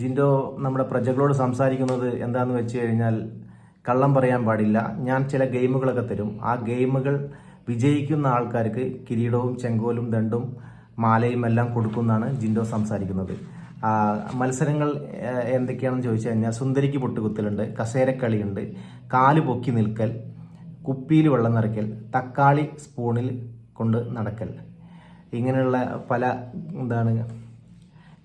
ജിൻഡോ നമ്മുടെ പ്രജകളോട് സംസാരിക്കുന്നത് എന്താണെന്ന് വെച്ച് കഴിഞ്ഞാൽ കള്ളം പറയാൻ പാടില്ല. ഞാൻ ചില ഗെയിമുകളൊക്കെ തരും. ആ ഗെയിമുകൾ വിജയിക്കുന്ന ആൾക്കാർക്ക് കിരീടവും ചെങ്കോലും ദണ്ടും മാലയും എല്ലാം കൊടുക്കുന്നതാണ് ജിൻഡോ സംസാരിക്കുന്നത്. മത്സരങ്ങൾ എന്തൊക്കെയാണെന്ന് ചോദിച്ചു കഴിഞ്ഞാൽ സുന്ദരിക്ക് പൊട്ടുകുത്തലുണ്ട് കസേരക്കളിയുണ്ട് കാൽ പൊക്കി നിൽക്കൽ കുപ്പിയിൽ വെള്ളം നിറയ്ക്കൽ തക്കാളി സ്പൂണിൽ കൊണ്ട് നടക്കൽ. ഇങ്ങനെയുള്ള പല എന്താണ്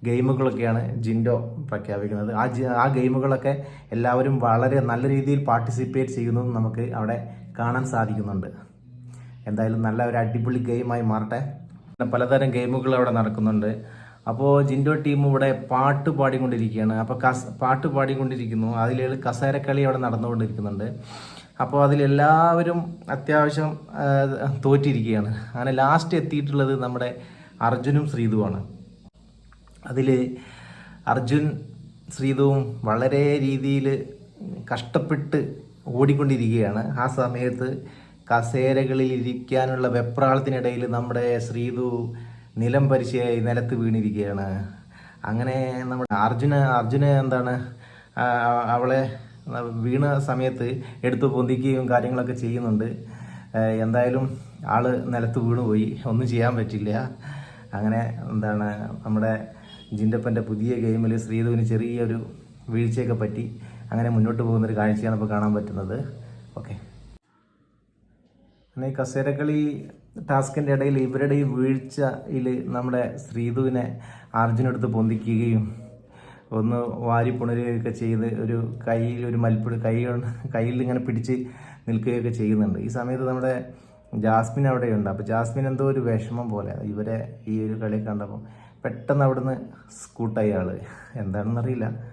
ഗെയിമുകളൊക്കെയാണ് ജിൻഡോ പ്രഖ്യാപിക്കുന്നത്. ആ ആ ഗെയിമുകളൊക്കെ എല്ലാവരും വളരെ നല്ല രീതിയിൽ പാർട്ടിസിപ്പേറ്റ് ചെയ്യുന്നതും നമുക്ക് അവിടെ കാണാൻ സാധിക്കുന്നുണ്ട്. എന്തായാലും നല്ല ഒരു അടിപൊളി ഗെയിമായി മാറട്ടെ. പലതരം ഗെയിമുകൾ അവിടെ നടക്കുന്നുണ്ട്. അപ്പോൾ ജിൻഡോ ടീം ഇവിടെ പാട്ട് പാടിക്കൊണ്ടിരിക്കുകയാണ്. അപ്പോൾ കസ് പാട്ട് പാടിക്കൊണ്ടിരിക്കുന്നു. അതിൽ കസേരക്കളി അവിടെ നടന്നുകൊണ്ടിരിക്കുന്നുണ്ട്. അപ്പോൾ അതിലെല്ലാവരും അത്യാവശ്യം തോറ്റിരിക്കുകയാണ്. അങ്ങനെ ലാസ്റ്റ് എത്തിയിട്ടുള്ളത് നമ്മുടെ അർജുനും ശ്രീതുവാണ്. അതിൽ അർജുൻ ശ്രീതുവും വളരെ രീതിയിൽ കഷ്ടപ്പെട്ട് ഓടിക്കൊണ്ടിരിക്കുകയാണ്. ആ സമയത്ത് കസേരകളിൽ ഇരിക്കാനുള്ള വെപ്രാളത്തിനിടയിൽ നമ്മുടെ ശ്രീതു നിലം പരിശയായി നിലത്ത് വീണിരിക്കുകയാണ്. അങ്ങനെ നമ്മുടെ അർജുന അർജുന എന്താണ് അവളെ വീണ സമയത്ത് എടുത്തു പൊന്തിക്കുകയും കാര്യങ്ങളൊക്കെ ചെയ്യുന്നുണ്ട്. എന്തായാലും ആൾ നിലത്ത് വീണുപോയി. ഒന്നും ചെയ്യാൻ പറ്റില്ല. അങ്ങനെ എന്താണ് നമ്മുടെ ജിൻഡപ്പന്റെ പുതിയ ഗെയിമിൽ ശ്രീധുവിന് ചെറിയൊരു വീഴ്ചയൊക്കെ പറ്റി അങ്ങനെ മുന്നോട്ട് പോകുന്നൊരു കാഴ്ചയാണ് ഇപ്പോൾ കാണാൻ പറ്റുന്നത്. ഓക്കെ. പിന്നെ ഈ കസേരക്കളി ടാസ്കിന്റെ ഇടയിൽ ഇവരുടെ ഈ വീഴ്ചയിൽ നമ്മുടെ ശ്രീധുവിനെ അർജുനെടുത്ത് പൊന്തിക്കുകയും ഒന്ന് വാരി പുണരുകയൊക്കെ ചെയ്ത് ഒരു കയ്യിൽ ഒരു മൽപ്പിടി കൈ കയ്യിൽ ഇങ്ങനെ പിടിച്ച് നിൽക്കുകയൊക്കെ ചെയ്യുന്നുണ്ട്. ഈ സമയത്ത് നമ്മുടെ ജാസ്മിൻ അവിടെയുണ്ട്. അപ്പോൾ ജാസ്മിൻ എന്തോ ഒരു വിഷമം പോലെ ഇവരെ ഈ ഒരു കളി കണ്ടപ്പോൾ പെട്ടെന്ന് അവിടുന്ന് സ്കൂട്ടായി ആൾ. എന്താണെന്നറിയില്ല.